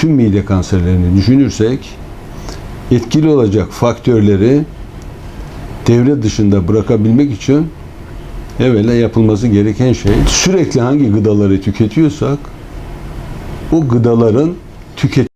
tüm mide kanserlerini düşünürsek etkili olacak faktörleri devre dışında bırakabilmek için evvela yapılması gereken şey sürekli hangi gıdaları tüketiyorsak o gıdaların tüket